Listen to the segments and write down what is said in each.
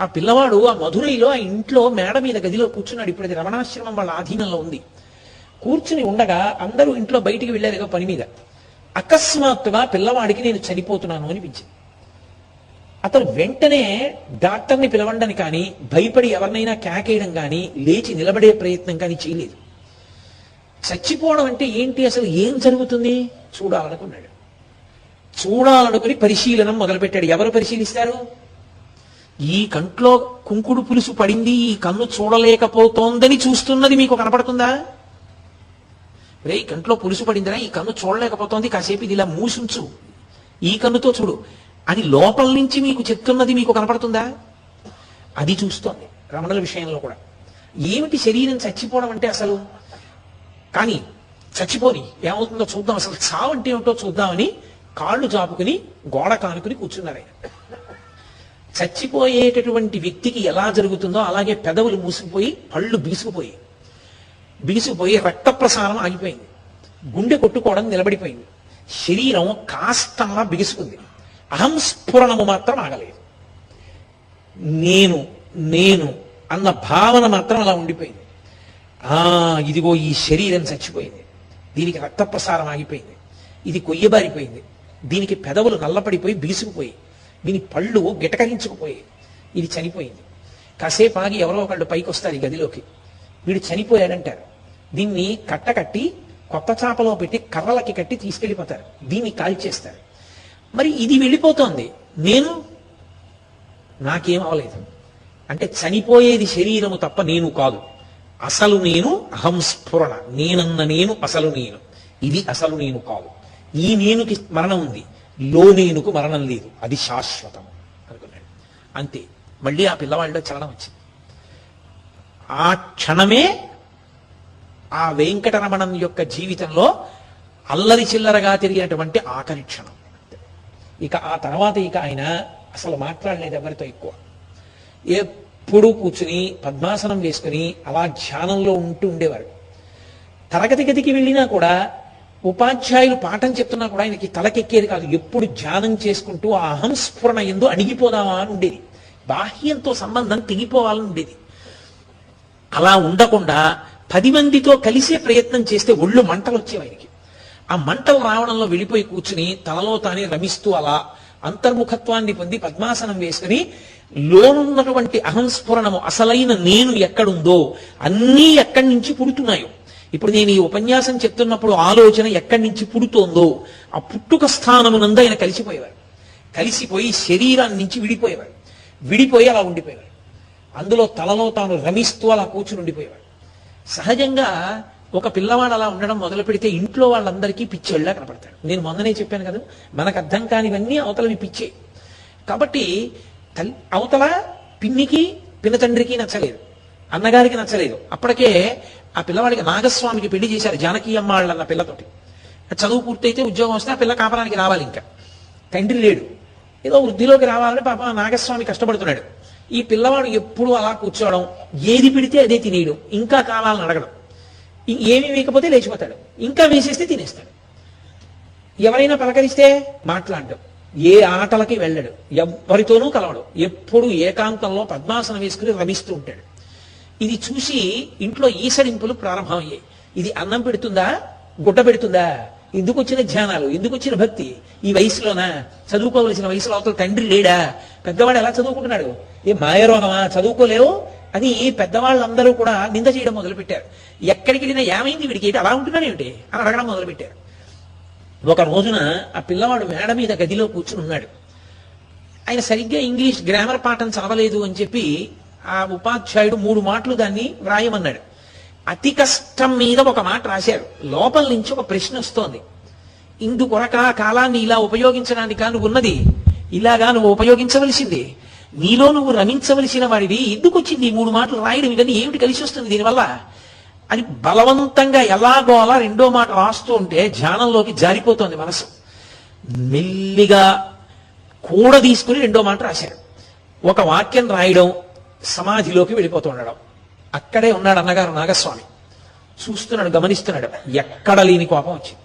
ఆ పిల్లవాడు ఆ మధురైలో ఆ ఇంట్లో మేడ మీద గదిలో కూర్చున్నాడు. ఇప్పుడు అది రమణాశ్రమం వాళ్ళ ఆధీనంలో ఉంది. కూర్చుని ఉండగా అందరూ ఇంట్లో బయటికి వెళ్ళారు ఏదో పని మీద. అకస్మాత్తుగా పిల్లవాడికి నేను చనిపోతున్నాను అనిపించింది. అతను వెంటనే డాక్టర్ని పిలవండని కానీ భయపడి ఎవరినైనా కేకేయడం కానీ లేచి నిలబడే ప్రయత్నం కానీ చేయలేదు. చచ్చిపోవడం అంటే ఏంటి? అసలు ఏం జరుగుతుంది? చూడాలనుకున్నాడు. చూడాలనుకుని పరిశీలనం మొదలుపెట్టాడు. ఎవరు పరిశీలిస్తారు? ఈ కంట్లో కుంకుడు పులుసు పడింది ఈ కన్ను చూడలేకపోతోందని చూస్తున్నది మీకు కనపడుతుందా? రే ఈ కంట్లో పులుసు పడిందిరా ఈ కన్ను చూడలేకపోతోంది కాసేపు ఇది ఇలా మూసుంచు. ఈ కన్నుతో చూడు అది లోపల నుంచి మీకు చెప్తున్నది మీకు కనపడుతుందా? అది చూస్తోంది రమణుల విషయంలో కూడా. ఏమిటి శరీరం చచ్చిపోవడం అంటే అసలు? కానీ చచ్చిపోని ఏమవుతుందో చూద్దాం అసలు చావంటే ఏమిటో చూద్దామని కాళ్ళు చాపుకుని గోడ కానుకుని కూర్చున్నారు ఆయన. చచ్చిపోయేటటువంటి వ్యక్తికి ఎలా జరుగుతుందో అలాగే పెదవులు మూసుకుపోయి పళ్ళు బిగుసుకుపోయి బిగుసుకుపోయి రక్త ప్రసారం ఆగిపోయింది. గుండె కొట్టుకోవడం నిలబడిపోయింది. శరీరం కాస్తలా బిగుసుకుంది. అహంస్ఫురణము మాత్రం ఆగలేదు. నేను నేను అన్న భావన మాత్రం అలా ఉండిపోయింది. ఆ ఇదిగో ఈ శరీరం చచ్చిపోయింది. దీనికి రక్త ప్రసారం ఆగిపోయింది. ఇది కొయ్యబారిపోయింది. దీనికి పెదవులు నల్లపడిపోయి బిగుసుకుపోయి దీని పళ్ళు గిటకరించుకుపోయాయి ఇది చనిపోయింది. కాసేపు ఆగి ఎవరో ఒకళ్ళు పైకి వస్తారు ఈ గదిలోకి. వీడు చనిపోయాడంటారు. దీన్ని కట్టకట్టి కొత్త చాపలో పెట్టి కర్రలకి కట్టి తీసుకెళ్ళిపోతారు. దీన్ని కాల్చేస్తారు. మరి ఇది వెళ్ళిపోతోంది. నేను నాకేం అవలేదు. అంటే చనిపోయేది శరీరము తప్ప నేను కాదు. అసలు నేను అహంస్ఫురణ. నేనన్న నేను అసలు నేను. ఇది అసలు నేను కాదు. ఈ నేనుకి మరణం ఉంది. లోనేనుకు మరణం లేదు. అది శాశ్వతం అనుకున్నాడు. అంతే. మళ్ళీ ఆ పిల్లవాళ్ళలో చలనం వచ్చింది. ఆ క్షణమే ఆ వెంకటరమణం యొక్క జీవితంలో అల్లరి చిల్లరగా తిరిగినటువంటి ఆఖరి క్షణం. ఇక ఆ తర్వాత ఇక ఆయన అసలు మాట్లాడలేదు ఎవరితో ఎక్కువ. ఎప్పుడు కూర్చుని పద్మాసనం వేసుకుని అలా ధ్యానంలో ఉంటూ ఉండేవారు. తరగతి గదికి వెళ్ళినా కూడా ఉపాధ్యాయులు పాఠం చెప్తున్నా కూడా ఆయనకి తలకెక్కేది కాదు. ఎప్పుడు ధ్యానం చేసుకుంటూ ఆ అహంస్ఫురణ ఎందు అణిగిపోదామా అని ఉండేది. బాహ్యంతో సంబంధం తెగిపోవాలని ఉండేది. అలా ఉండకుండా పది మందితో కలిసే ప్రయత్నం చేస్తే ఒళ్ళు మంటలు వచ్చేవి ఆయనకి. ఆ మంటలు రావడంలో వెళ్ళిపోయి కూర్చుని తనలో తానే రమిస్తూ అలా అంతర్ముఖత్వాన్ని పొంది పద్మాసనం వేసుకుని లోనున్నటువంటి అహంస్ఫురణము అసలైన నేను ఎక్కడుందో అన్నీ ఎక్కడి నుంచి పుడుతున్నాయో ఇప్పుడు నేను ఈ ఉపన్యాసం చెప్తున్నప్పుడు ఆలోచన ఎక్కడి నుంచి పుడుతోందో ఆ పుట్టుక స్థానమునందు ఆయన కలిసిపోయేవారు కలిసిపోయి శరీరాన్ని నుంచి విడిపోయేవారు విడిపోయి అలా ఉండిపోయేవారు అందులో తలలో తాను రమిస్తూ అలా కూర్చుని ఉండిపోయేవాడు. సహజంగా ఒక పిల్లవాడు అలా ఉండడం మొదలు పెడితే ఇంట్లో వాళ్ళందరికీ పిచ్చేళ్ళ కనపడతాడు. నేను మొన్ననే చెప్పాను కదా మనకు అర్థం కానివన్నీ అవతలవి పిచ్చే. కాబట్టి అవతల పిన్నికి పిన్న తండ్రికి నచ్చలేదు. అన్నగారికి నచ్చలేదు. అప్పటికే ఆ పిల్లవాడికి నాగస్వామికి పెళ్ళి చేశారు జానకీ అమ్మాళ్ళు అన్న పిల్లతోటి. చదువు పూర్తయితే ఉద్యోగం వస్తే ఆ పిల్ల కాపరానికి రావాలి ఇంకా. తండ్రి లేడు. ఏదో వృద్ధిలోకి రావాలని పాప నాగస్వామి కష్టపడుతున్నాడు. ఈ పిల్లవాడు ఎప్పుడు అలా కూర్చోవడం ఏది పెడితే అదే తినేయడం ఇంకా కావాలని అడగడం. ఏమీ వేయకపోతే లేచిపోతాడు. ఇంకా వేసేస్తే తినేస్తాడు. ఎవరైనా పలకరిస్తే మాట్లాడడం. ఏ ఆటలకి వెళ్ళడు. ఎవ్వరితోనూ కలవడు. ఎప్పుడు ఏకాంతంలో పద్మాసనం వేసుకుని రమిస్తూ ఉంటాడు. ఇది చూసి ఇంట్లో ఈసడింపులు ప్రారంభమయ్యాయి. ఇది అన్నం పెడుతుందా? గుడ్డ పెడుతుందా? ఎందుకు వచ్చిన ధ్యానాలు ఎందుకు వచ్చిన భక్తి. ఈ వయసులోనా? చదువుకోవలసిన వయసులో అవతల తండ్రి లేడా? పెద్దవాడు ఎలా చదువుకుంటున్నాడు? ఏ మాయరోగమా? చదువుకోలేవు? అని పెద్దవాళ్ళందరూ కూడా నింద చేయడం మొదలుపెట్టారు. ఎక్కడికి వెళ్ళినా ఏమైంది వీడికి? ఏంటి? అలా ఉంటున్నాడేమిటి అని అడగడం మొదలుపెట్టారు. ఒక రోజున ఆ పిల్లవాడు మేడ మీద గదిలో కూర్చుని ఉన్నాడు. ఆయన సరిగ్గా ఇంగ్లీష్ గ్రామర్ పాఠం చదవలేదు అని చెప్పి ఆ ఉపాధ్యాయుడు మూడు మాటలు దాన్ని వ్రాయమన్నాడు. అతి కష్టం మీద ఒక మాట రాశారు. లోపల నుంచి ఒక ప్రశ్న వస్తోంది. ఇందుకొరక కాలాన్ని ఇలా ఉపయోగించడానికి నువ్వు ఉన్నది. ఇలాగా నువ్వు ఉపయోగించవలసింది. నీలో నువ్వు రమించవలసిన వాడివి. ఎందుకు వచ్చింది ఈ మూడు మాటలు రాయడం ఇవన్నీ ఏమిటి కలిసి వస్తుంది దీనివల్ల? అని బలవంతంగా ఎలాగో అలా రెండో మాట రాస్తూ ఉంటే ధ్యానంలోకి జారిపోతోంది మనసు. మెల్లిగా కూడ తీసుకుని రెండో మాట రాశారు. ఒక వాక్యం రాయడం సమాధిలోకి వెళ్ళిపోతూ ఉండడం. అక్కడే ఉన్నాడు అన్నగారు నాగస్వామి. చూస్తున్నాడు గమనిస్తున్నాడు. ఎక్కడ లేని కోపం వచ్చింది.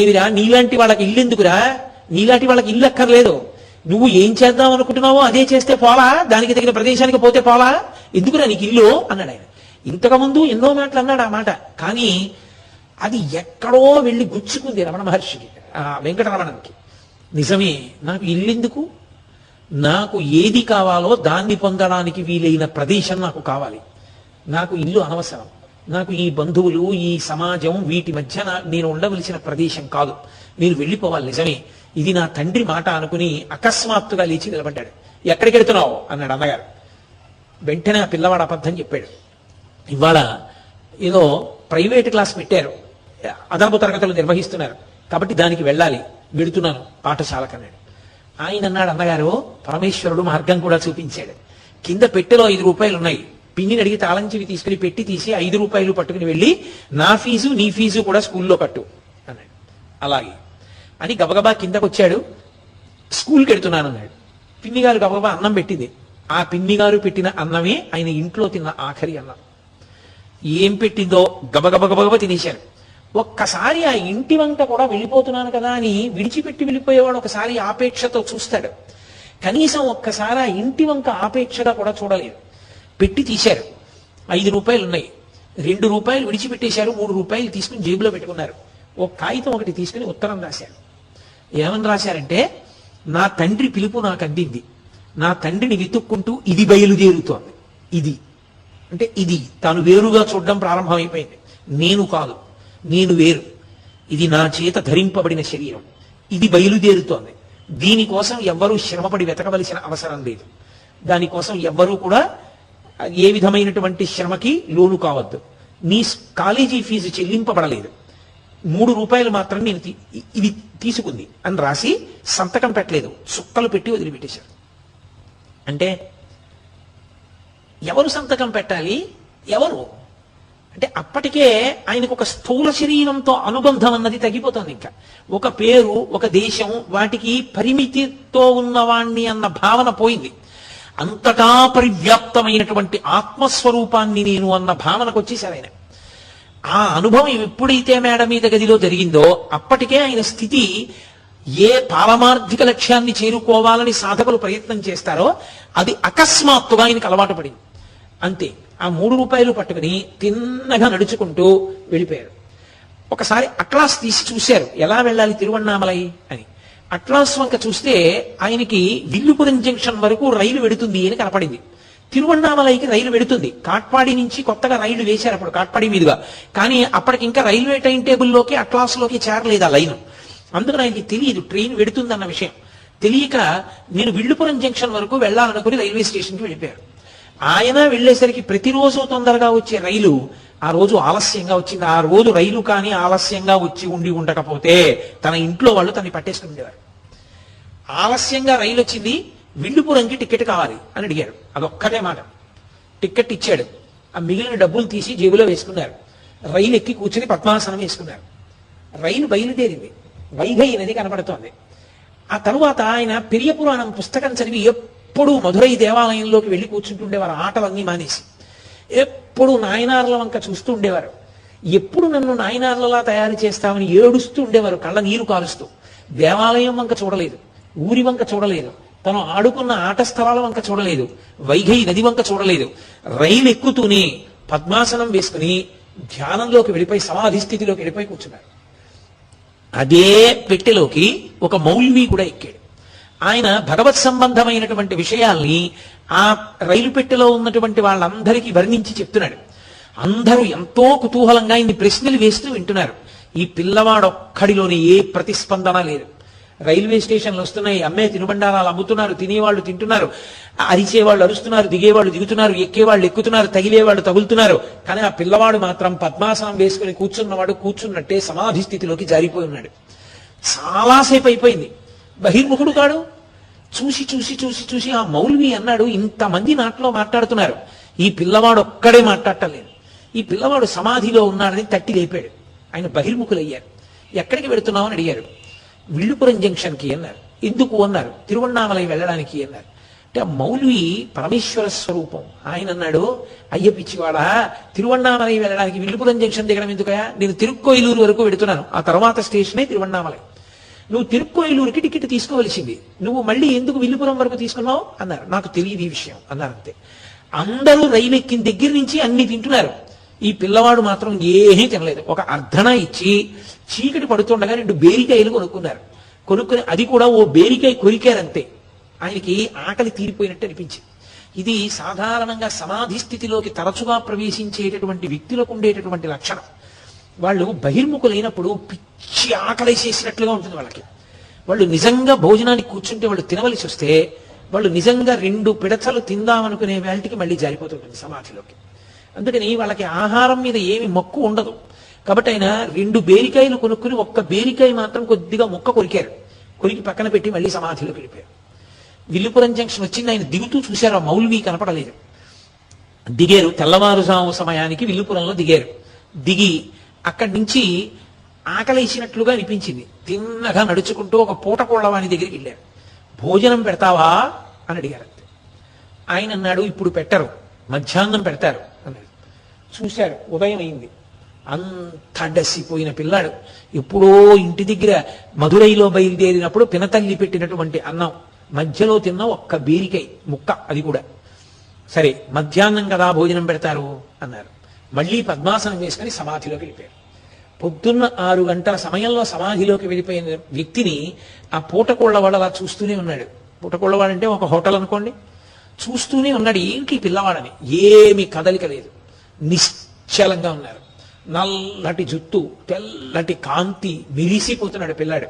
ఏమిరా నీలాంటి వాళ్ళకి ఇల్లు ఎందుకురా? నీలాంటి వాళ్ళకి ఇల్లు అక్కర్లేదు. నువ్వు ఏం చేద్దాం అనుకుంటున్నావో అదే చేస్తే పోలా దానికి తగిన ప్రదేశానికి పోతే పోలా ఎందుకురా నీకు ఇల్లు? అన్నాడు ఆయన. ఇంతకుముందు ఎన్నో మాటలు అన్నాడు ఆ మాట. కానీ అది ఎక్కడో వెళ్ళి గుచ్చుకుంది రమణ మహర్షికి ఆ వెంకటరమణనికి. నిజమే నాకు ఇల్లెందుకు నాకు ఏది కావాలో దాన్ని పొందడానికి వీలైన ప్రదేశం నాకు కావాలి. నాకు ఇల్లు అనవసరం. నాకు ఈ బంధువులు ఈ సమాజం వీటి మధ్య నేను ఉండవలసిన ప్రదేశం కాదు. నేను వెళ్ళిపోవాలి నిజమే. ఇది నా తండ్రి మాట అనుకుని అకస్మాత్తుగా లేచి నిలబడ్డాడు. ఎక్కడికి వెళ్తున్నావు? అన్నాడు అన్నగారు. వెంటనే ఆ పిల్లవాడు అబద్ధం చెప్పాడు. ఇవాళ ఏదో ప్రైవేట్ క్లాస్ పెట్టారు. అదనపు తరగతులు నిర్వహిస్తున్నారు. కాబట్టి దానికి వెళ్ళాలి. వెడుతున్నాను పాఠశాలకన్నాడు. ఆయన అన్నాడు అన్నగారు పరమేశ్వరుడు మార్గం కూడా చూపించాడు. కింద పెట్టెలో ఐదు రూపాయలు ఉన్నాయి. పిన్నిని అడిగి తాళం చెవి తీసుకుని పెట్టి తీసి ఐదు రూపాయలు పట్టుకుని వెళ్ళి నా ఫీజు నీ ఫీజు కూడా స్కూల్లో కట్టు అన్నాడు. అలాగే. అని గబగబా కిందకు వచ్చాడు స్కూల్కి వెడుతున్నాను అన్నాడు. పిన్ని గారు గబగబా అన్నం పెట్టింది. ఆ పిన్ని గారు పెట్టిన అన్నమే ఆయన ఇంట్లో తిన్న ఆఖరి అన్నం. ఏం పెట్టిందో గబగబ గబగబ తినేశారు. ఒక్కసారి ఆ ఇంటి వంట కూడా వెళ్ళిపోతున్నాను కదా అని విడిచిపెట్టి వెళ్ళిపోయేవాడు ఒకసారి ఆపేక్షతో చూస్తాడు. కనీసం ఒక్కసారి ఆ ఇంటి వంక ఆపేక్షగా కూడా చూడలేదు. పెట్టి తీశారు. ఐదు రూపాయలు ఉన్నాయి. రెండు రూపాయలు విడిచిపెట్టేశారు మూడు రూపాయలు తీసుకుని జేబులో పెట్టుకున్నారు. ఓ కాగితం ఒకటి తీసుకుని ఉత్తరం రాశారు. ఏమని రాశారంటే నా తండ్రి పిలుపు నాకు అందింది. నా తండ్రిని వెతుక్కుంటూ ఇది బయలుదేరుతోంది. ఇది. అంటే ఇది. తాను వేరుగా చూడడం ప్రారంభమైపోయింది. నేను కాదు. నేను వేరు. ఇది నా చేత ధరింపబడిన శరీరం. ఇది బయలుదేరుతోంది. దీనికోసం ఎవ్వరూ శ్రమపడి వెతకవలసిన అవసరం లేదు. దానికోసం ఎవ్వరూ కూడా ఏ విధమైనటువంటి శ్రమకి లోను కావద్దు. నీ కాలేజీ ఫీజు చెల్లింపబడలేదు. మూడు రూపాయలు మాత్రం నేను ఇది తీసుకుంది అని రాసి సంతకం పెట్టలేదు. సుక్కలు పెట్టి వదిలిపెట్టేశారు. అంటే ఎవరు సంతకం పెట్టాలి? ఎవరు? అంటే అప్పటికే ఆయనకు ఒక స్థూల శరీరంతో అనుబంధం అన్నది తగ్గిపోతుంది ఇంకా. ఒక పేరు ఒక దేశం వాటికి పరిమితితో ఉన్నవాణ్ణి అన్న భావన పోయింది. అంతటా పరివ్యాప్తమైనటువంటి ఆత్మస్వరూపాన్ని నేను అన్న భావనకు వచ్చేసారు ఆయన. ఆ అనుభవం ఎప్పుడైతే మేడ మీద గదిలో జరిగిందో అప్పటికే ఆయన స్థితి ఏ పారమార్థిక లక్ష్యాన్ని చేరుకోవాలని సాధకులు ప్రయత్నం చేస్తారో అది అకస్మాత్తుగా ఆయనకు అలవాటు పడింది. అంతే. ఆ మూడు రూపాయలు పట్టుకుని తిన్నగా నడుచుకుంటూ వెళ్ళిపోయారు. ఒకసారి అట్లాస్ తీసి చూశారు. ఎలా వెళ్ళాలి తిరువన్నామలై అని. అట్లాస్ వంక చూస్తే ఆయనకి విల్లుపురం జంక్షన్ వరకు రైలు వెడుతుంది అని కనపడింది. తిరువన్నామలైకి రైలు వెడుతుంది. కాట్పాడి నుంచి కొత్తగా రైలు వేశారు అప్పుడు కాట్పాడి మీదుగా. కానీ అప్పటికి ఇంకా రైల్వే టైం టేబుల్లోకి అట్లాస్లోకి చేరలేదు ఆ లైన్. అందుకని ఆయనకి తెలియదు ట్రైన్ వెడుతుందన్న విషయం. తెలియక నేను విల్లుపురం జంక్షన్ వరకు వెళ్ళాలనుకుని రైల్వే స్టేషన్కి వెళ్ళిపోయారు ఆయన వెళ్ళేసరికి ప్రతిరోజు తొందరగా వచ్చే రైలు ఆ రోజు ఆలస్యంగా వచ్చింది. ఆ రోజు రైలు కానీ ఆలస్యంగా వచ్చి ఉండి ఉండకపోతే తన ఇంట్లో వాళ్ళు తనని పట్టేసుకుని ఉండేవారు. ఆలస్యంగా రైలు వచ్చింది విల్లుపురంకి టికెట్ కావాలి అని అడిగారు. అదొక్కటే మాట. టికెట్ ఇచ్చాడు. ఆ మిగిలిన డబ్బులు తీసి జేబులో వేసుకున్నారు. రైలు ఎక్కి కూర్చుని పద్మాసనం వేసుకున్నారు. రైలు బయలుదేరింది. వైఘై అనేది కనపడుతోంది. ఆ తరువాత ఆయన పెరియ పురాణం పుస్తకం చదివి ఎప్పుడు మధురై దేవాలయంలోకి వెళ్ళి కూర్చుంటుండేవారు. ఆటలన్నీ మానేసి. ఎప్పుడు నాయనార్ల వంక చూస్తూ ఉండేవారు ఎప్పుడు నన్ను నాయనార్లలా తయారు చేస్తామని ఏడుస్తూ ఉండేవారు కళ్ళ నీరు కాలుస్తూ. దేవాలయం వంక చూడలేదు. ఊరి వంక చూడలేదు. తను ఆడుకున్న ఆట స్థలాల వంక చూడలేదు. వైఘై నది వంక చూడలేదు. రైలు ఎక్కుతూనే పద్మాసనం వేసుకుని ధ్యానంలోకి వెళ్ళిపోయి సమాధి స్థితిలోకి వెళ్ళిపోయి కూర్చున్నారు. అదే పెట్టెలోకి ఒక మౌల్వి కూడా ఎక్కాడు. ఆయన భగవత్ సంబంధమైనటువంటి విషయాల్ని ఆ రైలు పెట్టెలో ఉన్నటువంటి వాళ్ళందరికీ వర్ణించి చెప్తున్నాడు. అందరూ ఎంతో కుతూహలంగా ఇన్ని ప్రశ్నలు వేస్తూ వింటున్నారు. ఈ పిల్లవాడొక్కడిలోని ఏ ప్రతిస్పందన లేదు. రైల్వే స్టేషన్లు వస్తున్నాయి అమ్మే తినుబండారాలు అమ్ముతున్నారు తినేవాళ్ళు తింటున్నారు అరిచేవాళ్ళు అరుస్తున్నారు దిగేవాళ్ళు దిగుతున్నారు ఎక్కేవాళ్ళు ఎక్కుతున్నారు తగిలేవాళ్ళు తగులుతున్నారు. కానీ ఆ పిల్లవాడు మాత్రం పద్మాసనం వేసుకుని కూర్చున్నవాడు కూర్చున్నట్టే సమాధి స్థితిలోకి జారిపోయి ఉన్నాడు. చాలాసేపు అయిపోయింది. బహిర్ముఖుడు కాడు. చూసి చూసి చూసి చూసి ఆ మౌల్వి అన్నాడు ఇంతమంది నాట్లో మాట్లాడుతున్నారు. ఈ పిల్లవాడు ఒక్కడే మాట్లాడటలేదు. ఈ పిల్లవాడు సమాధిలో ఉన్నాడని తట్టి లేపాడు. ఆయన బహిర్ముఖులయ్యారు. ఎక్కడికి వెళుతున్నావు అని అడిగారు. విల్లుపురం జంక్షన్కి అన్నారు. ఎందుకు అన్నారు? తిరువన్నామలై వెళ్ళడానికి అన్నారు. అంటే మౌల్వి పరమేశ్వర స్వరూపం. ఆయన అన్నాడు అయ్య పిచ్చివాడా తిరువన్నామలై వెళ్ళడానికి విల్లుపురం జంక్షన్ దిగడం ఎందుకయా నేను తిరుక్కోయిలూరు వరకు వెళుతున్నాను ఆ తర్వాత స్టేషనే తిరువన్నామలై నువ్వు తిరుక్కోయిలూరికి టికెట్ తీసుకోవలసింది. నువ్వు మళ్ళీ ఎందుకు విల్లుపురం వరకు తీసుకున్నావు? అన్నారు. నాకు తెలియదు ఈ విషయం. అన్నారు అంతే. అందరూ రైలు ఎక్కిన దగ్గర నుంచి అన్ని తింటున్నారు. ఈ పిల్లవాడు మాత్రం ఏమీ తినలేదు. ఒక అర్ధన ఇచ్చి చీకటి పడుతుండగా రెండు బేరికాయలు కొనుక్కున్నారు. కొనుక్కుని అది కూడా ఓ బేరికాయ కొరికారంతే. ఆయనకి ఆకలి తీరిపోయినట్టు అనిపించింది. ఇది సాధారణంగా సమాధి స్థితిలోకి తరచుగా ప్రవేశించేటటువంటి వ్యక్తులకు ఉండేటటువంటి లక్షణం. వాళ్ళు బహిర్ముఖులైనప్పుడు పిచ్చి ఆకలి చేసినట్లుగా ఉంటుంది వాళ్ళకి. వాళ్ళు నిజంగా భోజనానికి కూర్చుంటే వాళ్ళు తినవలసి వస్తే వాళ్ళు నిజంగా రెండు పిడచలు తిందామనుకునే వేళటికి మళ్ళీ జారిపోతుంటుంది సమాధిలోకి. అందుకని వాళ్ళకి ఆహారం మీద ఏమి మక్కు ఉండదు. కాబట్టి ఆయన రెండు బేరికాయలు కొనుక్కుని ఒక్క బేరికాయ మాత్రం కొద్దిగా మొక్క కొరికారు. కొరికి పక్కన పెట్టి మళ్ళీ సమాధిలోకి వెళ్ళిపోయారు. విల్లుపురం జంక్షన్ వచ్చింది ఆయన దిగుతూ చూశారు ఆ మౌల్వి కనపడలేదు. దిగారు తెల్లవారుజాము సమయానికి విల్లుపురంలో దిగారు. దిగి అక్కడి నుంచి ఆకలేసినట్లుగా అనిపించింది. తిన్నగా నడుచుకుంటూ ఒక పూట కోళ్ళవాని దగ్గరికి వెళ్ళారు. భోజనం పెడతావా? అని అడిగారు. ఆయన అన్నాడు ఇప్పుడు పెట్టరు. మధ్యాహ్నం పెడతారు. అన్నాడు చూశారు ఉదయం అయింది. అంత డసిపోయిన పిల్లాడు. ఎప్పుడో ఇంటి దగ్గర మధురైలో బయలుదేరినప్పుడు పినతల్లి పెట్టినటువంటి అన్నం మధ్యలో తిన్న ఒక్క బీరికై ముక్క అది కూడా. సరే మధ్యాహ్నం కదా భోజనం పెడతారు? అన్నారు. మళ్ళీ పద్మాసనం వేసుకుని సమాధిలోకి వెళ్ళిపోయారు. పొద్దున్న ఆరు గంటల సమయంలో సమాధిలోకి వెళ్ళిపోయిన వ్యక్తిని ఆ పూటకోళ్ళవాడు అలా చూస్తూనే ఉన్నాడు. పూటకోళ్ళవాడు అంటే ఒక హోటల్ అనుకోండి. చూస్తూనే ఉన్నాడు. ఏంటి పిల్లవాడని? ఏమి కదలిక లేదు. నిశ్చలంగా ఉన్నారు. నల్లటి జుట్టు తెల్లటి కాంతి మిరిసిపోతున్నాడు పిల్లాడు.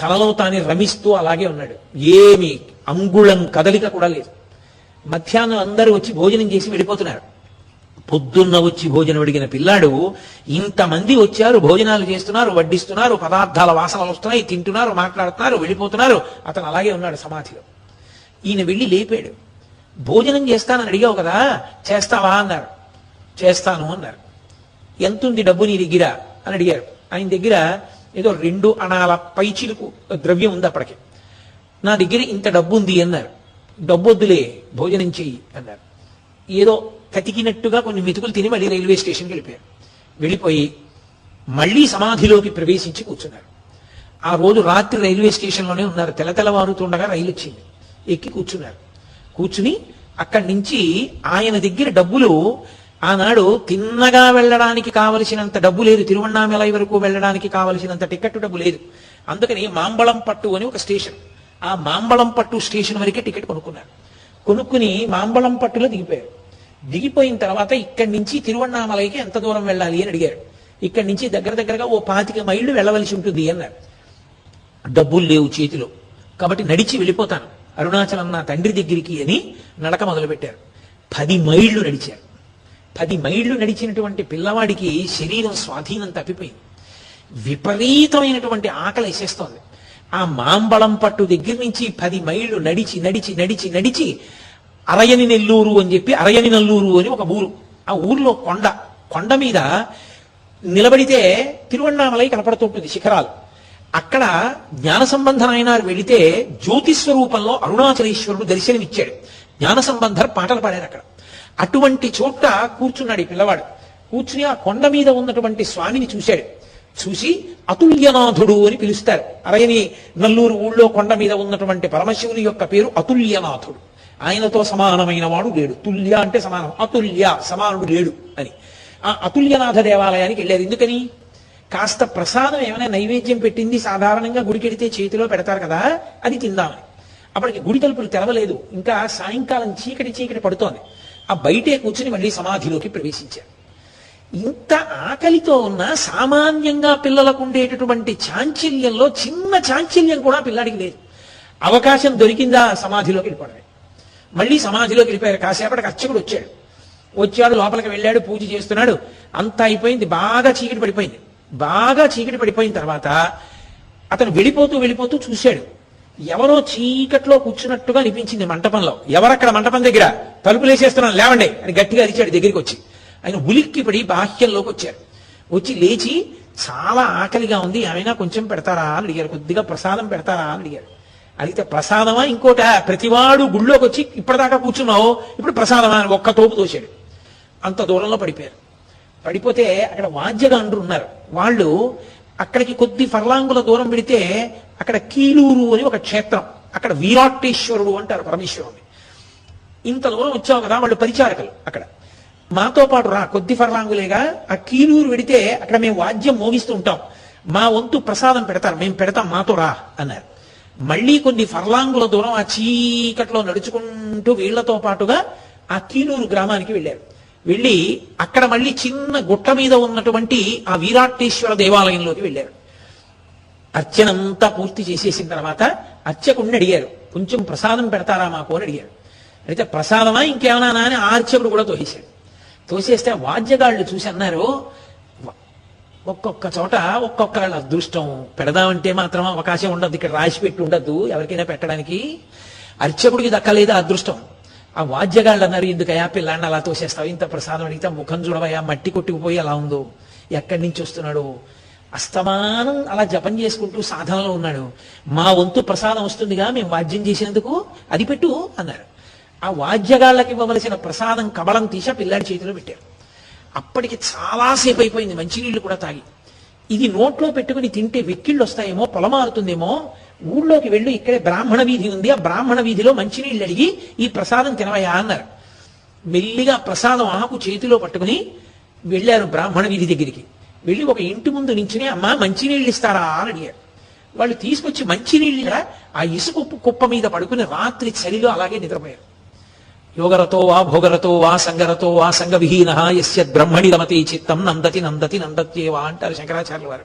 తనలో తానే రమిస్తూ అలాగే ఉన్నాడు. ఏమి అంగుళం కదలిక కూడా లేదు. మధ్యాహ్నం అందరూ వచ్చి భోజనం చేసి వెళ్ళిపోతున్నారు. పొద్దున్న వచ్చి భోజనం అడిగిన పిల్లాడు ఇంతమంది వచ్చారు భోజనాలు చేస్తున్నారు వడ్డిస్తున్నారు పదార్థాల వాసనలు వస్తున్నాయి తింటున్నారు మాట్లాడుతున్నారు వెళ్ళిపోతున్నారు. అతను అలాగే ఉన్నాడు సమాధిలో. ఈయన వెళ్ళి లేపాడు. భోజనం చేస్తానని అడిగావు కదా చేస్తావా అన్నారు. చేస్తాను అన్నారు. ఎంతుంది డబ్బు నీ దగ్గర? అని అడిగారు. ఆయన దగ్గర ఏదో రెండు అణాల పైచిలుకు ద్రవ్యం ఉంది అప్పటికి. నా దగ్గర ఇంత డబ్బు ఉంది అన్నారు. డబ్బు వద్దులే భోజనం చెయ్యి అన్నారు. ఏదో కతికినట్టుగా కొన్ని మెతుకులు తిని మళ్ళీ రైల్వే స్టేషన్కి వెళ్ళిపోయారు. వెళ్ళిపోయి మళ్ళీ సమాధిలోకి ప్రవేశించి కూర్చున్నారు. ఆ రోజు రాత్రి రైల్వే స్టేషన్లోనే ఉన్నారు. తెలతెలవారుతుండగా రైలు వచ్చింది. ఎక్కి కూర్చున్నారు. కూర్చుని అక్కడి నుంచి ఆయన దగ్గర డబ్బులు ఆనాడు తిన్నగా వెళ్ళడానికి కావలసినంత డబ్బు లేదు. తిరువണ്ണామలై వరకు వెళ్ళడానికి కావలసినంత టికెట్ డబ్బు లేదు. అందుకని మాంబళం పట్టు అని ఒక స్టేషన్. ఆ మాంబళం పట్టు స్టేషన్ వరకే టికెట్ కొనుక్కున్నారు. కొనుక్కుని మాంబళం పట్టులో దిగిపోయారు. దిగిపోయిన తర్వాత ఇక్కడి నుంచి తిరువണ്ണామలైకి ఎంత దూరం వెళ్ళాలి అని అడిగారు ఇక్కడి నుంచి దగ్గర దగ్గరగా ఓ పాతిక మైళ్ళు వెళ్ళవలసి ఉంటుంది అన్నారు డబ్బులు లేవు చేతిలో. కాబట్టి నడిచి వెళ్ళిపోతాను. అరుణాచలం నా తండ్రి దగ్గరికి అని నడక మొదలుపెట్టారు. పది మైళ్ళు నడిచారు. పది మైళ్ళు నడిచినటువంటి పిల్లవాడికి శరీరం స్వాధీనం తప్పిపోయింది. విపరీతమైనటువంటి ఆకలి వేసేస్తోంది. ఆ మాంబళం పట్టు దగ్గర నుంచి పది మైళ్ళు నడిచి నడిచి నడిచి నడిచి అరయని నెల్లూరు అని చెప్పి అరయని నల్లూరు అని ఒక ఊరు. ఆ ఊర్లో కొండ. కొండ మీద నిలబడితే తిరువణామలై కనపడుతుంటుంది శిఖరాలు. అక్కడ జ్ఞాన సంబంధనాయన వెళితే జ్యోతిస్వరూపంలో అరుణాచలేశ్వరుడు దర్శనమిచ్చాడు. జ్ఞాన సంబంధర్ పాటలు పాడారు అక్కడ. అటువంటి చోట కూర్చున్నాడు ఈ పిల్లవాడు. కూర్చుని ఆ కొండ మీద ఉన్నటువంటి స్వామిని చూశాడు. చూసి అతుల్యనాథుడు అని పిలుస్తారు. అరయని నల్లూరు ఊళ్ళో కొండ మీద ఉన్నటువంటి పరమశివుని యొక్క పేరు అతుల్యనాథుడు. ఆయనతో సమానమైన వాడు లేడు. తుల్య అంటే సమానం. అతుల్య సమానుడు లేడు అని. ఆ అతుల్యనాథ దేవాలయానికి వెళ్ళారు ఎందుకని? కాస్త ప్రసాదం ఏమైనా నైవేద్యం పెట్టింది సాధారణంగా గుడికెడితే చేతిలో పెడతారు కదా అది తిందామని. అప్పటికి గుడి తలుపులు తెరవలేదు. ఇంకా సాయంకాలం చీకటి చీకటి పడుతోంది. ఆ బయటే కూర్చుని మళ్ళీ సమాధిలోకి ప్రవేశించారు. ఇంత ఆకలితో ఉన్న సామాన్యంగా పిల్లలకు ఉండేటటువంటి చాంచల్యంలో చిన్న చాంచల్యం కూడా పిల్లాడికి లేదు. అవకాశం దొరికిందా? సమాధిలోకి వెళ్ళిపోవడం మళ్ళీ సమాధిలోకి వెళ్ళిపోయారు. కాసేపటికి అర్చకుడు వచ్చాడు. వచ్చాడు లోపలికి వెళ్ళాడు పూజ చేస్తున్నాడు. అంతా అయిపోయింది. బాగా చీకటి పడిపోయింది. బాగా చీకటి పడిపోయిన తర్వాత అతను వెళ్ళిపోతూ వెళ్ళిపోతూ చూశాడు. ఎవరో చీకట్లో కూర్చున్నట్టుగా అనిపించింది మంటపంలో. ఎవరక్కడ మంటపం దగ్గర? తలుపులేసేస్తున్నాను లేవండి అని గట్టిగా అరిచాడు దగ్గరికి వచ్చి. ఆయన ఉలిక్కి పడి బాహ్యంలోకి వచ్చారు. వచ్చి లేచి చాలా ఆకలిగా ఉంది. ఏమైనా కొంచెం పెడతారా అని అడిగారు. కొద్దిగా ప్రసాదం పెడతారా అని అడిగారు. అడిగితే ప్రసాదమా ఇంకోట? ప్రతివాడు గుళ్ళోకి వచ్చి ఇప్పటిదాకా కూర్చున్నావు ఇప్పుడు ప్రసాదమా అని ఒక్క తోపు తోశాడు. అంత దూరంలో పడిపోయారు. పడిపోతే అక్కడ వాద్యగాండ్రు ఉన్నారు. వాళ్ళు అక్కడికి కొద్ది ఫర్లాంగుల దూరం పెడితే అక్కడ కీలూరు అని ఒక క్షేత్రం అక్కడ వీరాటేశ్వరుడు అంటారు పరమేశ్వరుని ఇంత దూరం వచ్చావు కదా వాళ్ళు పరిచారకులు అక్కడ. మాతో పాటు రా కొద్ది ఫర్లాంగులేగా ఆ కీలూరు పెడితే అక్కడ మేము వాద్యం మోగిస్తూ ఉంటాం. మా వంతు ప్రసాదం పెడతారు మేము పెడతాం మాతో రా అన్నారు. మళ్ళీ కొన్ని ఫర్లాంగుల దూరం ఆ చీకట్లో నడుచుకుంటూ వీళ్ళతో పాటుగా ఆ కీలూరు గ్రామానికి వెళ్ళారు. వెళ్ళి అక్కడ మళ్ళీ చిన్న గుట్ట మీద ఉన్నటువంటి ఆ వీరాటేశ్వర దేవాలయంలోకి వెళ్ళారు. అర్చనంతా పూర్తి చేసేసిన తర్వాత అర్చకుడిని అడిగారు కొంచెం ప్రసాదం పెడతారా మాకు? అని అడిగారు. అయితే ప్రసాదమా ఇంకేమన్నా? అని ఆ అర్చకుడు కూడా తోసేశాడు. తోసేస్తే వాద్యగాళ్ళు చూసి అన్నారు ఒక్కొక్క చోట ఒక్కొక్క వాళ్ళ అదృష్టం. పెడదామంటే మాత్రం అవకాశం ఉండదు. ఇక్కడ రాసి పెట్టి ఉండద్దు ఎవరికైనా పెట్టడానికి అర్చకుడికి దక్కలేదు అదృష్టం? ఆ వాద్యగాళ్ళు అన్నారు ఎందుకయా పిల్లాన్ని అలా తోసేస్తావు? ఇంత ప్రసాదం అడిగితే ముఖం చూడవయ్యా? మట్టి కొట్టుకుపోయి అలా ఉందో? ఎక్కడి నుంచి వస్తున్నాడు? అస్తమానం అలా జపం చేసుకుంటూ సాధనలో ఉన్నాడు. మా వంతు ప్రసాదం వస్తుందిగా మేము వాద్యం చేసినందుకు అది పెట్టు అన్నారు. ఆ వాద్యగాళ్ళకి ఇవ్వవలసిన ప్రసాదం కబలం తీసి ఆ పిల్లాడి చేతిలో పెట్టారు. అప్పటికి చాలాసేపు అయిపోయింది మంచినీళ్ళు కూడా తాగి. ఇది నోట్లో పెట్టుకుని తింటే వెక్కిళ్ళు వస్తాయేమో పొలమారుతుందేమో ఊళ్ళోకి వెళ్ళి ఇక్కడే బ్రాహ్మణ వీధి ఉంది ఆ బ్రాహ్మణ వీధిలో మంచినీళ్ళు అడిగి ఈ ప్రసాదం తినవయా అన్నారు. మెల్లిగా ప్రసాదం ఆకు చేతిలో పట్టుకుని వెళ్ళారు బ్రాహ్మణ వీధి దగ్గరికి. వెళ్ళి ఒక ఇంటి ముందు నించుని అమ్మ మంచినీళ్ళు ఇస్తారా? అని అడిగారు. వాళ్ళు తీసుకొచ్చి మంచినీళ్ళ ఆ ఇసుక కుప్ప మీద పడుకుని రాత్రి చలిలో అలాగే నిద్రపోయారు. యోగరతో వా భోగరతో వా సంగరతో వా సంగవిహీన యస్య బ్రహ్మణి రమతి చిత్తం నందతి నందతి నందత్యేవా అంటారు శంకరాచార్యుల వారు.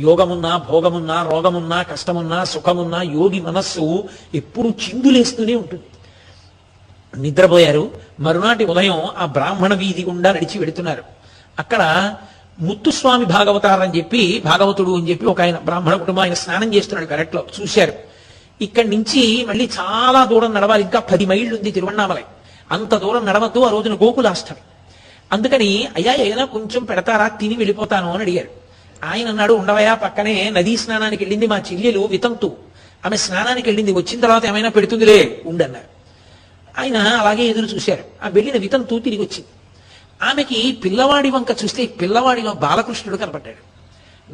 యోగమున్నా భోగమున్నా రోగమున్నా కష్టమున్నా సుఖమున్నా యోగి మనస్సు ఎప్పుడు చిందులేస్తూనే ఉంటుంది. నిద్రపోయారు. మరునాటి ఉదయం ఆ బ్రాహ్మణ వీధి గుండా నడిచి వెడుతున్నారు అక్కడ ముత్తుస్వామి భాగవతారని చెప్పి భాగవతుడు అని చెప్పి ఒక ఆయన బ్రాహ్మణ కుటుంబం ఆయన స్నానం చేస్తున్నాడు పెరట్లో. చూశారు. ఇక్కడి నుంచి మళ్ళీ చాలా దూరం నడవాలి. ఇంకా పది మైళ్ళు ఉంది తిరువണ്ണామలై అంత దూరం నడవద్దు ఆ రోజున గోకులాష్టమి అందుకని అయ్యా ఏదైనా కొంచెం పెడతారా? తిని వెళ్ళిపోతాను అని అడిగారు. ఆయన అన్నాడు ఉండవయా పక్కనే నదీ స్నానానికి వెళ్ళింది మా చెల్లెలు వితంతు. ఆమె స్నానానికి వెళ్ళింది వచ్చిన తర్వాత ఏమైనా పెడుతుందిలే ఉండన్నారు ఆయన అలాగే ఎదురు చూశారు. ఆ వెళ్ళిన వితంతు తిరిగి వచ్చింది. ఆమెకి పిల్లవాడి వంక చూస్తే పిల్లవాడిలో బాలకృష్ణుడు కనపడ్డాడు.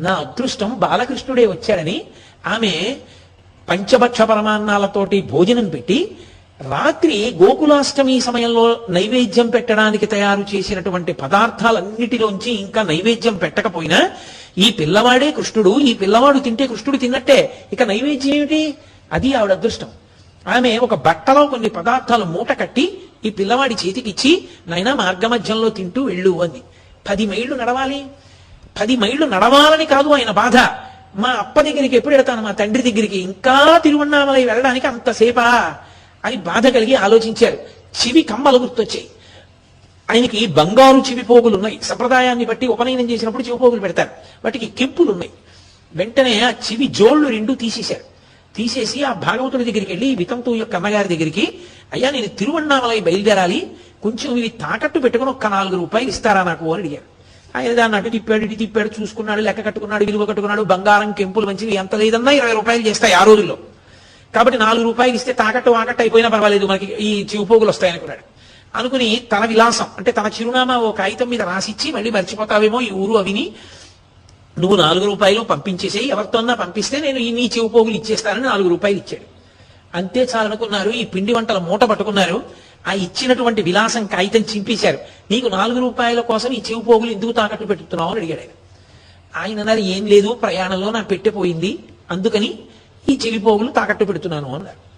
నా అదృష్టం బాలకృష్ణుడే వచ్చాడని ఆమె పంచభక్ష పరమాన్నాలతోటి భోజనం పెట్టి రాత్రి గోకులాష్టమి సమయంలో నైవేద్యం పెట్టడానికి తయారు చేసినటువంటి పదార్థాలన్నిటిలోంచి ఇంకా నైవేద్యం పెట్టకపోయినా ఈ పిల్లవాడే కృష్ణుడు ఈ పిల్లవాడు తింటే కృష్ణుడు తిన్నట్టే. ఇక నైవేద్యం ఏమిటి? అది ఆవిడ అదృష్టం. ఆమె ఒక బట్టలో కొన్ని పదార్థాలు మూట కట్టి ఈ పిల్లవాడి చేతికి ఇచ్చి నైనా మార్గమధ్యంలో తింటూ వెళ్ళు అంది. పది మైళ్ళు నడవాలి. పది మైళ్ళు నడవాలని కాదు ఆయన బాధ. మా అప్ప దగ్గరికి ఎప్పుడు వెళ్తాను? మా తండ్రి దగ్గరికి. ఇంకా తిరువన్నామలై వెళ్ళడానికి అంతసేపా. అని బాధ కలిగి ఆలోచించారు. చెవి కమ్మలు గుర్తొచ్చాయి. ఆయనకి బంగారు చెవి పోగులు ఉన్నాయి. సంప్రదాయాన్ని బట్టి ఉపనయనం చేసినప్పుడు చెవి పోగులు పెడతారు. వాటికి కెంపులు ఉన్నాయి. వెంటనే ఆ చెవి జోళ్ళు రెండు తీసేశారు. తీసేసి ఆ భాగవతుడి దగ్గరికి వెళ్ళి వితంతు యొక్క అమ్మగారి దగ్గరికి అయ్యా నేను తిరువన్నామలై బయలుదేరాలి. కొంచెం ఇవి తాకట్టు పెట్టుకుని ఒక్క నాలుగు రూపాయలు ఇస్తారా నాకు? అని అడిగారు. ఆయన దాన్ని అటు తిప్పాడు ఇటు తిప్పాడు చూసుకున్నాడు లెక్క కట్టుకున్నాడు విలువ కట్టుకున్నాడు బంగారం కెంపులు మంచివి ఎంత లేదన్నా ఇరవై రూపాయలు చేస్తాయి ఆ రోజుల్లో. కాబట్టి నాలుగు రూపాయలు ఇస్తే తాకట్టు వాకట్టు అయిపోయినా పర్వాలేదు మనకి ఈ చివుపోగులు వస్తాయనుకున్నాడు అనుకుని తన విలాసం అంటే తన చిరునామా ఓ కాగితం మీద రాసిచ్చి మళ్ళీ మర్చిపోతావేమో ఈ ఊరు అవిని. నువ్వు నాలుగు రూపాయలు పంపించేసేయి ఎవరితోన్నా పంపిస్తే నేను ఈ నీ చెవుపోగులు ఇచ్చేస్తానని నాలుగు రూపాయలు ఇచ్చాడు. అంతే చాలనుకున్నారు ఈ పిండి వంటల మూట పట్టుకున్నారు ఆ ఇచ్చినటువంటి విలాసం కాగితం చింపేశారు. నీకు నాలుగు రూపాయల కోసం ఈ చెవుపోగులు ఎందుకు తాకట్టు పెట్టుతున్నావు అని అడిగాడు ఆయన. ఆయన అన్నారు ఏం లేదు ప్రయాణంలో నా పెట్టిపోయింది అందుకని ఈ చిలిపోగులు తాకట్టు పెడుతున్నాను అన్నారు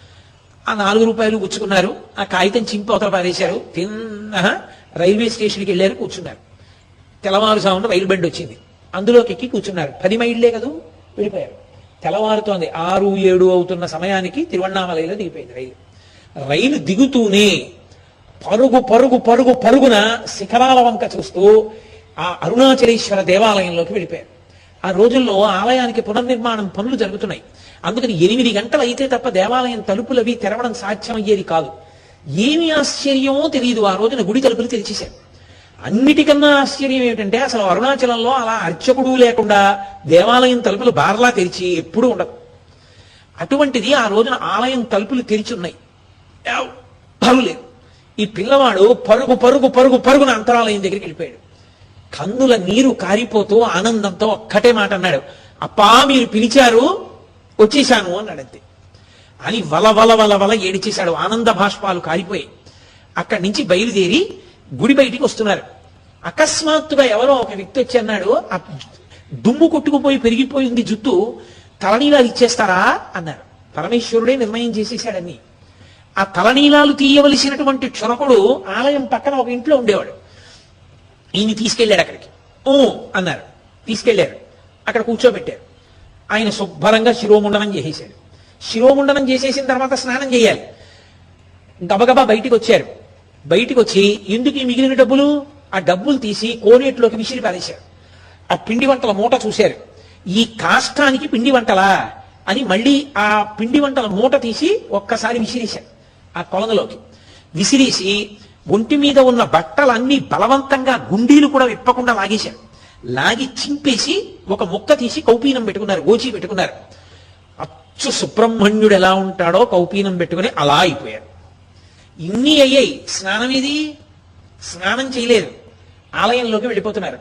ఆ నాలుగు రూపాయలు కూర్చుకున్నారు ఆ కాగితం చింపి అవతల పారేశారు. తిన్న రైల్వే స్టేషన్కి వెళ్ళారు కూర్చున్నారు. తెల్లవారుజామున రైలు బండి వచ్చింది. అందులోకి ఎక్కి కూర్చున్నారు. పది మైళ్ళే కదూ? వెళ్ళిపోయారు. తెల్లవారుతోంది. ఆరు ఏడు అవుతున్న సమయానికి తిరువണ്ണామలైలో దిగిపోయింది రైలు. రైలు దిగుతూనే పరుగు పరుగు పరుగు పరుగున శిఖరాల వంక చూస్తూ ఆ అరుణాచలేశ్వర దేవాలయంలోకి వెళ్ళిపోయారు. ఆ రోజుల్లో ఆలయానికి పునర్నిర్మాణం పనులు జరుగుతున్నాయి. అందుకని ఎనిమిది గంటలు అయితే తప్ప దేవాలయం తలుపులు అవి తెరవడం సాధ్యమయ్యేది కాదు. ఏమి ఆశ్చర్యమో తెలియదు. ఆ రోజున గుడి తలుపులు తెరిచేశారు. అన్నిటికన్నా ఆశ్చర్యం ఏమిటంటే అసలు అరుణాచలంలో అలా అర్చకుడు లేకుండా దేవాలయం తలుపులు బార్లా తెరిచి ఎప్పుడూ ఉండదు అటువంటిది ఆ రోజున ఆలయం తలుపులు తెరిచి ఉన్నాయి. ఎవ్వరూ లేదు. ఈ పిల్లవాడు పరుగు పరుగు పరుగు పరుగున అంతరాలయం దగ్గరికి వెళ్ళిపోయాడు. కన్నుల నీరు కారిపోతూ ఆనందంతో ఒక్కటే మాట అన్నాడు. అప్పా మీరు పిలిచారు వచ్చేశాను అన్నాడు అంతే అని వల వల వల వల ఏడిచేశాడు. ఆనంద భాష్పాలు కారిపోయి అక్కడి నుంచి బయలుదేరి గుడి బయటికి వస్తున్నారు. అకస్మాత్తుగా ఎవరో ఒక వ్యక్తి వచ్చి అన్నాడు ఆ దుమ్ము కొట్టుకుపోయి పెరిగిపోయింది జుట్టు తలనీలాలు ఇచ్చేస్తారా? అన్నారు. పరమేశ్వరుడే నిర్ణయం చేసేసాడని ఆ తలనీలాలు తీయవలసినటువంటి క్షురకుడు ఆలయం పక్కన ఒక ఇంట్లో ఉండేవాడు. ఈయన్ని తీసుకెళ్ళాడు అక్కడికి. ఓ అన్నారు. తీసుకెళ్ళారు అక్కడ కూర్చోబెట్టారు. ఆయన శుభ్రంగా శిరోముండనం చేసేశాడు. శిరోముండనం చేసేసిన తర్వాత స్నానం చేయాలి. గబగబా బయటికి వచ్చారు. బయటికి వచ్చి ఎందుకు ఈ మిగిలిన డబ్బులు? ఆ డబ్బులు తీసి కోనేటిలోకి విసిరి పారేశారు. ఆ పిండి వంటల మూట చూశారు. ఈ కాష్టానికి పిండి వంటలా అని మళ్ళీ ఆ పిండి వంటల మూట తీసి ఒక్కసారి విసిరేశారు. ఆ కొలంలోకి విసిరేసి ఒంటి మీద ఉన్న బట్టలన్నీ బలవంతంగా గుండీలు కూడా విప్పకుండా లాగేశారు. లాగి చింపేసి ఒక ముక్క తీసి కౌపీనం పెట్టుకున్నారు గోచి పెట్టుకున్నారు. అచ్చు సుబ్రహ్మణ్యుడు ఎలా ఉంటాడో కౌపీనం పెట్టుకుని అలా అయిపోయారు. ఇన్ని అయ్యాయి స్నానం ఇది స్నానం చేయలేదు. ఆలయంలోకి వెళ్ళిపోతున్నారు.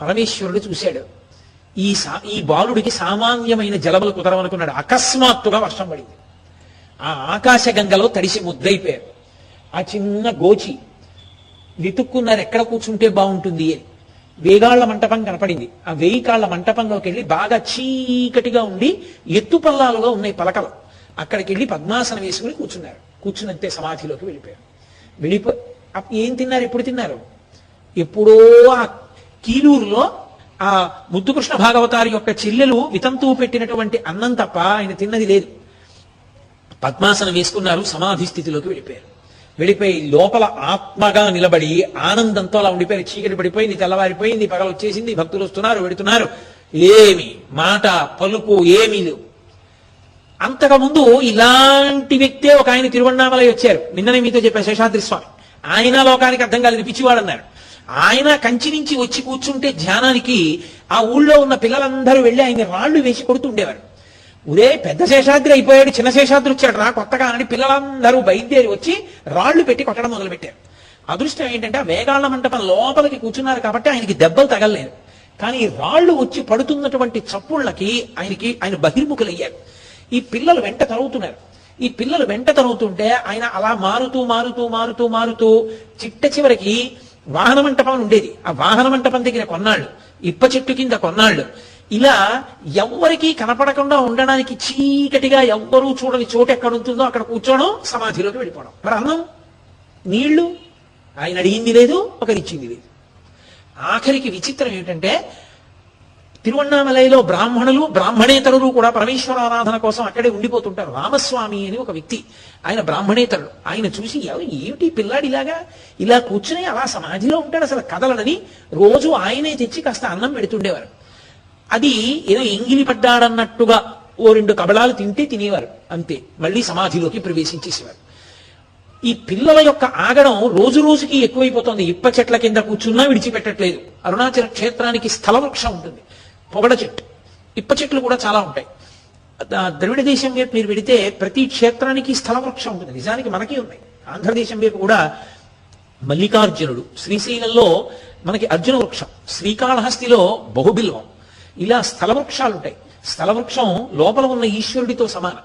పరమేశ్వరుడు చూశాడు. ఈ సా ఈ బాలుడికి సామాన్యమైన జలములు కుదరవనుకున్నాడు. అకస్మాత్తుగా వర్షం పడింది. ఆ ఆకాశ గంగలో తడిసి ముద్దైపోయారు ఆ చిన్న గోచి వెతుక్కున్నారు ఎక్కడ కూర్చుంటే బాగుంటుంది అని. వేగాళ్ళ మంటపం కనపడింది. ఆ వేయి కాళ్ళ మంటపంలోకి వెళ్ళి బాగా చీకటిగా ఉండి ఎత్తు పల్లాలుగా ఉన్నాయి పలకలు. అక్కడికి వెళ్ళి పద్మాసనం వేసుకుని కూర్చున్నారు. కూర్చున్నంతే సమాధిలోకి వెళ్ళిపోయారు. వెళ్ళిపో ఏం తిన్నారు? ఎప్పుడు తిన్నారు? ఎప్పుడో ఆ కీలూరులో ఆ ముద్దుకృష్ణ భాగవతారి యొక్క చెల్లెలు వితంతువు పెట్టినటువంటి అన్నం తప్ప ఆయన తిన్నది లేదు. పద్మాసనం వేసుకున్నారు సమాధి స్థితిలోకి వెళ్ళిపోయారు. వెళ్ళిపోయి లోపల ఆత్మగా నిలబడి ఆనందంతో అలా ఉండిపోయి చీకటి పడిపోయింది తెల్లవారిపోయింది పగలు వచ్చేసింది భక్తులు వస్తున్నారు వెడుతున్నారు. ఏమి మాట పలుకు ఏమీ లేవు. అంతకుముందు ఇలాంటి వ్యక్తే ఒక ఆయన తిరువన్నామలై వచ్చారు. నిన్ననే మీతో చెప్పారు శేషాద్రి స్వామి. ఆయన లోకానికి అర్థం కాలేదు పిచ్చివాడు అన్నారు ఆయన కంచి నుంచి వచ్చి కూర్చుంటే ధ్యానానికి ఆ ఊళ్ళో ఉన్న పిల్లలందరూ వెళ్ళి ఆయన రాళ్ళు వేసి కొడుతుండేవారు ఒరే పెద్ద శేషాద్రి అయిపోయాడు చిన్న శేషాద్రి వచ్చాడు రా కొత్తగా అని పిల్లలందరూ బయలుదేరి వచ్చి రాళ్ళు పెట్టి కొట్టడం మొదలుపెట్టారు. అదృష్టం ఏంటంటే వేగాళ్ళ మంటపం లోపలికి కూర్చున్నారు కాబట్టి ఆయనకి దెబ్బలు తగలలేదు. కానీ రాళ్ళు వచ్చి పడుతున్నటువంటి చప్పుళ్ళకి ఆయనకి ఆయన బహిర్ముఖులయ్యారు. ఈ పిల్లలు వెంట తరుగుతున్నారు ఈ పిల్లలు వెంట తరుగుతుంటే ఆయన అలా మారుతూ మారుతూ మారుతూ మారుతూ చిట్ట చివరికి వాహన మంటపం ఉండేది. ఆ వాహన మంటపం దగ్గర కొన్నాళ్ళు. ఇప్ప చెట్టు కింద కొన్నాళ్ళు. ఇలా ఎవ్వరికీ కనపడకుండా ఉండడానికి చీకటిగా ఎవ్వరూ చూడని చోటు ఎక్కడ ఉంటుందో అక్కడ కూర్చోవడం సమాధిలోకి వెళ్ళిపోవడం. మరి అన్నం? నీళ్ళు? ఆయన అడిగింది లేదు ఒకరిచ్చింది లేదు. ఆఖరికి విచిత్రం ఏంటంటే తిరువన్నామలయలో బ్రాహ్మణులు బ్రాహ్మణేతరులు కూడా పరమేశ్వర ఆరాధన కోసం అక్కడే ఉండిపోతుంటారు. రామస్వామి అని ఒక వ్యక్తి. ఆయన బ్రాహ్మణేతరుడు. ఆయన చూసి ఏమిటి పిల్లాడు ఇలాగా? ఇలా కూర్చుని అలా సమాధిలో ఉంటాడు అసలు కదలడని? రోజు ఆయనే తెచ్చి కాస్త అన్నం పెడుతుండేవారు. అది ఏదో ఎంగిలి పడ్డాడన్నట్టుగా ఓ రెండు కబళాలు తింటే తినేవారు అంతే. మళ్ళీ సమాధిలోకి ప్రవేశించేసేవారు. ఈ పిల్లల యొక్క ఆగడం రోజు రోజుకి ఎక్కువైపోతుంది. ఇప్ప చెట్ల కింద కూర్చున్నా విడిచిపెట్టట్లేదు. అరుణాచల క్షేత్రానికి స్థలవృక్షం ఉంటుంది. పొగడ చెట్టు. ఇప్ప చెట్లు కూడా చాలా ఉంటాయి. ద్రవిడ దేశం వైపు మీరు వెడితే ప్రతి క్షేత్రానికి స్థల వృక్షం ఉంటుంది. నిజానికి మనకి ఉన్నాయి. ఆంధ్రదేశం వైపు కూడా మల్లికార్జునుడు. శ్రీశైలంలో మనకి అర్జున వృక్షం. శ్రీకాళహస్తిలో బహుబిల్వం. ఇలా స్థలవృక్షాలు ఉంటాయి స్థలవృక్షం లోపల ఉన్న ఈశ్వరుడితో సమానం.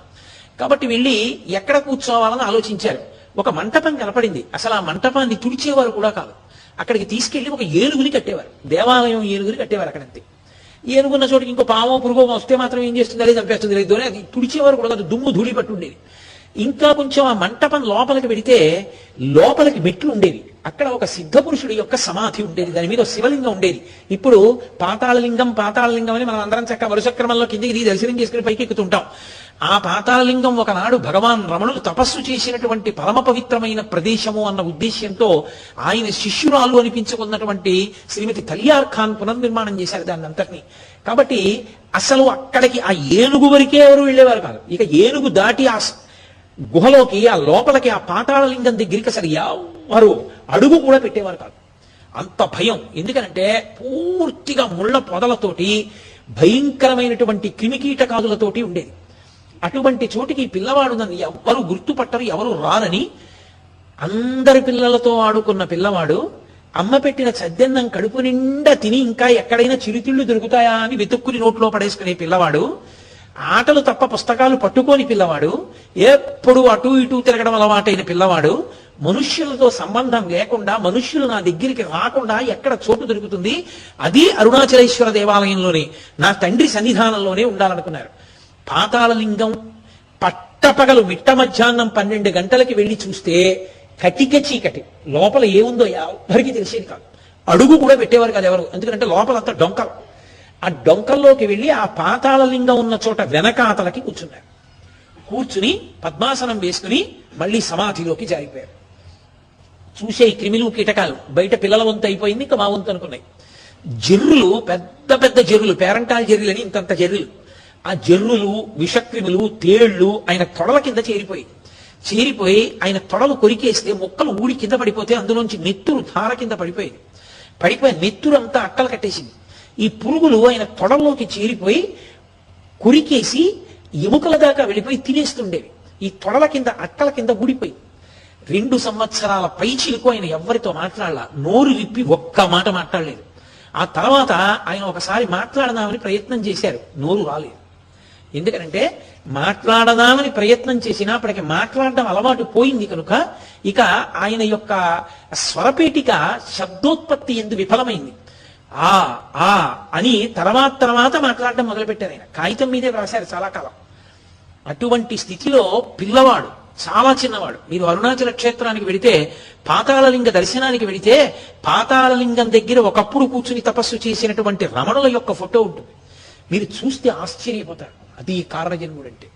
కాబట్టి వెళ్ళి ఎక్కడ కూర్చోవాలని ఆలోచించారు. ఒక మంటపం కనపడింది. అసలు ఆ మంటపాన్ని తుడిచేవారు కూడా కాదు. అక్కడికి తీసుకెళ్ళి ఒక ఏనుగుని కట్టేవారు. దేవాలయం ఏనుగుని కట్టేవారు అక్కడంతే. ఏనుగున్న చోటికి ఇంకో పామో పురుగో వస్తే మాత్రం ఏం చేస్తుంది అదే చంపేస్తుంది. లేదు అని అది తుడిచేవారు కూడా కాదు దుమ్ము ధూళి పట్టుండేది. ఇంకా కొంచెం ఆ మంటపం లోపలికి పెడితే లోపలికి మెట్లు ఉండేవి. అక్కడ ఒక సిద్ధ పురుషుడి యొక్క సమాధి ఉండేది. దాని మీద శివలింగం ఉండేది. ఇప్పుడు పాతాళలింగం పాతాళలింగం అని మనం అందరం చక్క వరుసక్రమంలో కిందికి దర్శనం చేసుకుని పైకి ఎక్కుతుంటాం. ఆ పాతాళలింగం ఒకనాడు భగవాన్ రమణులు తపస్సు చేసినటువంటి పరమ పవిత్రమైన ప్రదేశము అన్న ఉద్దేశ్యంతో ఆయన శిష్యురాలు అనిపించుకున్నటువంటి శ్రీమతి తలియార్ ఖాన్ పునర్నిర్మాణం చేశారు దాన్ని అంతటినీ. కాబట్టి అసలు అక్కడికి ఆ ఏనుగు వరకే ఎవరు వెళ్ళేవారు కాదు. ఇక ఏనుగు దాటి ఆ గుహలోకి ఆ లోపలికి ఆ పాతాళలింగం దగ్గరికి అసలు ఎవరు అడుగు కూడా పెట్టేవారు కాదు. అంత భయం. ఎందుకనంటే పూర్తిగా ముళ్ళ పొదలతోటి భయంకరమైనటువంటి క్రిమికీటకాదులతోటి ఉండేది. అటువంటి చోటికి పిల్లవాడు నన్ను ఎవ్వరు గుర్తుపట్టరు ఎవరు రారని అందరి పిల్లలతో ఆడుకున్న పిల్లవాడు అమ్మ పెట్టిన చద్దెన్నం కడుపు నిండా తిని ఇంకా ఎక్కడైనా చిరుతిళ్ళు దొరుకుతాయా అని వెతుక్కుని నోట్లో పడేసుకునే పిల్లవాడు ఆటలు తప్ప పుస్తకాలు పట్టుకోని పిల్లవాడు ఎప్పుడు అటు ఇటు తిరగడం అలవాటైన పిల్లవాడు మనుష్యులతో సంబంధం లేకుండా మనుష్యులు నా దగ్గరికి రాకుండా ఎక్కడ చోటు దొరుకుతుంది? అది అరుణాచలేశ్వర దేవాలయంలోనే నా తండ్రి సన్నిధానంలోనే ఉండాలనుకున్నారు. పాతాళలింగం పట్టపగలు మిట్ట మధ్యాహ్నం పన్నెండు గంటలకి వెళ్ళి చూస్తే కటిక చీకటి. లోపల ఏముందో ఎవరికి తెలిసేది కాదు. అడుగు కూడా పెట్టేవారు కాదు ఎవరు. ఎందుకంటే లోపలంతా డొంకలు. ఆ డొంకల్లోకి వెళ్ళి ఆ పాతాళలింగం ఉన్న చోట వెనకాతలకి కూర్చున్నారు. కూర్చుని పద్మాసనం వేసుకుని మళ్ళీ సమాధిలోకి జారిపోయారు. చూసే ఈ క్రిమిలు కీటకాలు బయట పిల్లల వంతు అయిపోయింది ఇంకా మా వంతు అనుకున్నాయి. జర్రులు పెద్ద పెద్ద జర్రులు పేరంటాల జర్రులు అని ఇంతంత జర్రులు. ఆ జర్రులు విషక్రిములు తేళ్ళు ఆయన తొడల కింద చేరిపోయి చేరిపోయి ఆయన తొడలు కొరికేస్తే మొక్కలు ఊడి కింద పడిపోతే అందులోంచి నెత్తురు ధార కింద పడిపోయింది. పడిపోయి నెత్తురు అంతా అట్టలు కట్టేసింది. ఈ పురుగులు ఆయన తొడల్లోకి చేరిపోయి కొరికేసి ఎముకల దాకా వెళ్ళిపోయి తినేస్తుండేవి. ఈ తొడల కింద అట్టల కింద ఊడిపోయి. రెండు సంవత్సరాల పైచిలకు ఆయన ఎవ్వరితో మాట్లాడాల. నోరు విప్పి ఒక్క మాట మాట్లాడలేదు. ఆ తర్వాత ఆయన ఒకసారి మాట్లాడదామని ప్రయత్నం చేశారు. నోరు రాలేదు. ఎందుకంటే మాట్లాడదామని ప్రయత్నం చేసినప్పటికీ మాట్లాడడం అలవాటు పోయింది కనుక ఇక ఆయన యొక్క స్వరపేటిక శబ్దోత్పత్తి ఎందు విఫలమైంది. ఆ ఆ అని తర్వాత తర్వాత మాట్లాడడం మొదలుపెట్టారు ఆయన. కాగితం మీదే రాశారు చాలా కాలం. అటువంటి స్థితిలో పిల్లవాడు చాలా చిన్నవాడు మీరు అరుణాచల క్షేత్రానికి వెళితే పాతాళలింగ దర్శనానికి వెళితే పాతాళలింగం దగ్గర ఒకప్పుడు కూర్చుని తపస్సు చేసినటువంటి రమణుల యొక్క ఫోటో ఉంటుంది. మీరు చూస్తే ఆశ్చర్యపోతారు. అది కారణజన్ముడు అంటే